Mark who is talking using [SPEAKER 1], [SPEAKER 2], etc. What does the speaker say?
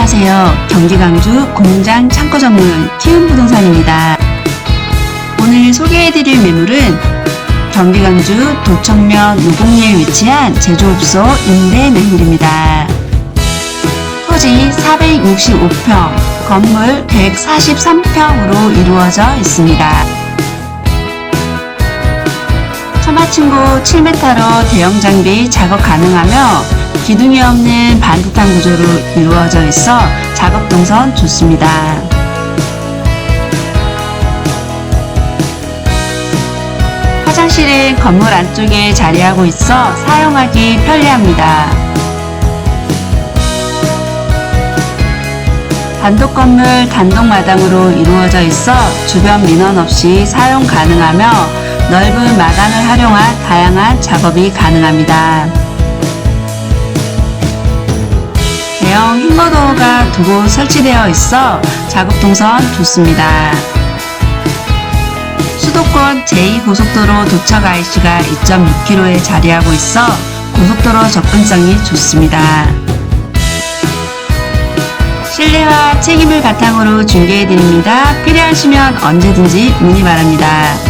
[SPEAKER 1] 안녕하세요. 경기 강주 공장 창고 전문 키움 부동산입니다. 오늘 소개해드릴 매물은 경기 강주 도청면 노곡리에 위치한 제조업소 임대 매물입니다. 토지 465평, 건물 143평으로 이루어져 있습니다. 처마층고 7m로 대형 장비 작업 가능하며 기둥이 없는 반듯한 구조로 이루어져 있어 작업 동선 좋습니다. 화장실은 건물 안쪽에 자리하고 있어 사용하기 편리합니다. 단독 건물 단독 마당으로 이루어져 있어 주변 민원 없이 사용 가능하며 넓은 마당을 활용한 다양한 작업이 가능합니다. 대형 흰거도어가 두 곳 설치되어 있어 작업 동선 좋습니다. 수도권 제2고속도로 도착 IC가 2.6km에 자리하고 있어 고속도로 접근성이 좋습니다. 신뢰와 책임을 바탕으로 중개해드립니다. 필요하시면 언제든지 문의 바랍니다.